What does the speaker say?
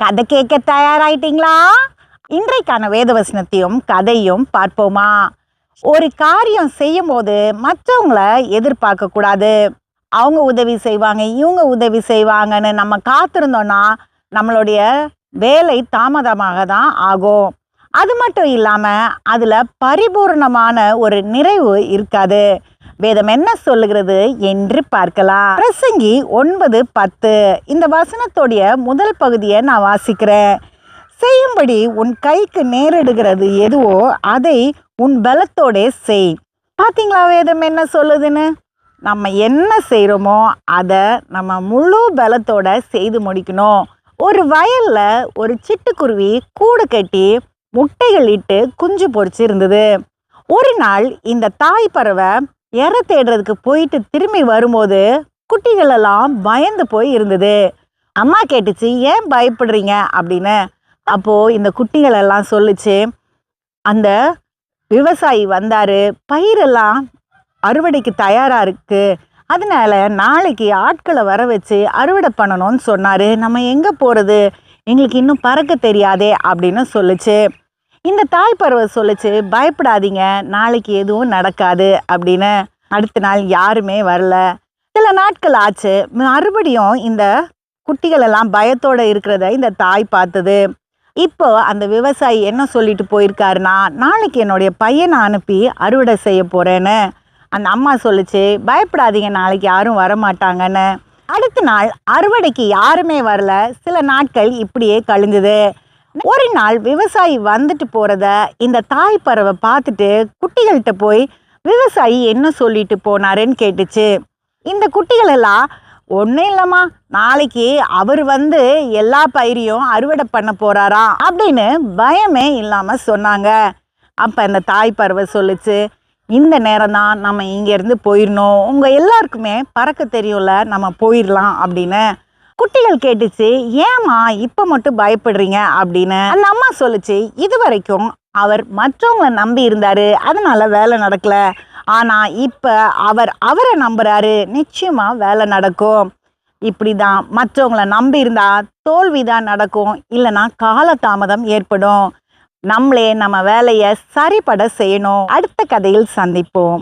கதை கேட்க தயாராயிட்டீங்களா? இன்றைக்கான வேதவசனத்தையும் கதையும் பார்ப்போமா? ஒரு காரியம் செய்யும் போது மற்றவங்கள எதிர்பார்க்க கூடாது. அவங்க உதவி செய்வாங்க இவங்க உதவி செய்வாங்கன்னு நம்ம காத்திருந்தோம்னா நம்மளுடைய வேலை தாமதமாக தான் ஆகும். அது மட்டும் இல்லாமல் அதில் பரிபூர்ணமான ஒரு நிறைவு இருக்காது. வேதம் என்ன சொல்லுகிறது என்று பார்க்கலாம். பிரசங்கி ஒன்பது பத்து. இந்த வசனத்துடைய முதல் பகுதியை நான் வாசிக்கிறேன். செய்யும்படி உன் கைக்கு நேரிடுகிறது எதுவோ அதை உன் பலத்தோடே செய். பார்த்தீங்களா வேதம் என்ன சொல்லுதுன்னு? நம்ம என்ன செய்கிறோமோ அதை நம்ம முழு பலத்தோட செய்து முடிக்கணும். ஒரு வயலில் ஒரு சிட்டுக்குருவி கூடு கட்டி முட்டைகள் இட்டு குஞ்சு பொரிச்சு இருந்தது ஒரு நாள் இந்த தாய் பறவை இற தேடுறதுக்கு போயிட்டு திரும்பி வரும்போது குட்டிகள் எல்லாம் பயந்து போய் இருந்தது. அம்மா கேட்டுச்சு ஏன் பயப்படுறீங்க? அப்படின்னு. அப்போ இந்த குட்டிகள் எல்லாம் சொல்லுச்சு. அந்த விவசாயி வந்தாரு. பயிரெல்லாம் அறுவடைக்கு தயாரா இருக்கு. அதனால நாளைக்கு ஆட்களை வர வச்சு அறுவடை பண்ணணும்னு சொன்னாரு. நம்ம எங்க போறது? எங்களுக்கு இன்னும் பறக்க தெரியாதே அப்படின்னு சொல்லுச்சு. இந்த தாய் பறவை சொல்லுச்சு பயப்படாதீங்க நாளைக்கு எதுவும் நடக்காது அப்படின்னு அடுத்த நாள் யாருமே வரல. சில நாட்கள் ஆச்சு மறுபடியும் இந்த குட்டிகள் எல்லாம் பயத்தோட இருக்கிறத இந்த தாய் பார்த்தது. இப்போ அந்த விவசாயி என்ன சொல்லிட்டு போயிருக்காருன்னா நாளைக்கு என்னுடைய பையனை அனுப்பி அறுவடை செய்ய போறேன்னு. அந்த அம்மா சொல்லிச்சு பயப்படாதீங்க நாளைக்கு யாரும் வர மாட்டாங்கன்னு அடுத்த நாள் அறுவடைக்கு யாருமே வரல. சில நாட்கள் இப்படியே கழிஞ்சுது. ஒரு நாள் விவசாயி வந்துட்டு போறத இந்த தாய் பறவை பார்த்துட்டு குட்டிகள்கிட்ட போய் விவசாயி என்ன சொல்லிட்டு போனாருன்னு கேட்டுச்சு. இந்த குட்டிகள் எல்லாம் ஒன்றும் இல்லைம்மா நாளைக்கு அவர் வந்து எல்லா பயிரையும் அறுவடை பண்ண போறாரா? அப்படின்னு பயமே இல்லாமல் சொன்னாங்க. அப்போ இந்த தாய் பறவை சொல்லுச்சு இந்த நேரம் தான் நம்ம இங்கேருந்து போயிடணும் உங்கள் எல்லாருக்குமே பறக்க தெரியும்ல நம்ம போயிடலாம் அப்படின்னு. குட்டிகள் கேட்டுச்சு ஏம்மா இப்போ மட்டும் பயப்படுறீங்க? அப்படின்னு அந்த அம்மா சொல்லுச்சு. இது வரைக்கும் அவர் மற்றவங்களை நம்பி இருந்தாரு. அதனால வேலை நடக்கல. ஆனா இப்ப அவர் அவரை நம்புறாரு. நிச்சயமா வேலை நடக்கும். இப்படி தான் மற்றவங்கள நம்பி இருந்தா தோல்வி தான் நடக்கும். இல்லைன்னா காலதாமதம் ஏற்படும். நம்மளே நம்ம வேலையை சரிபட செய்யணும். அடுத்த கதையில் சந்திப்போம்.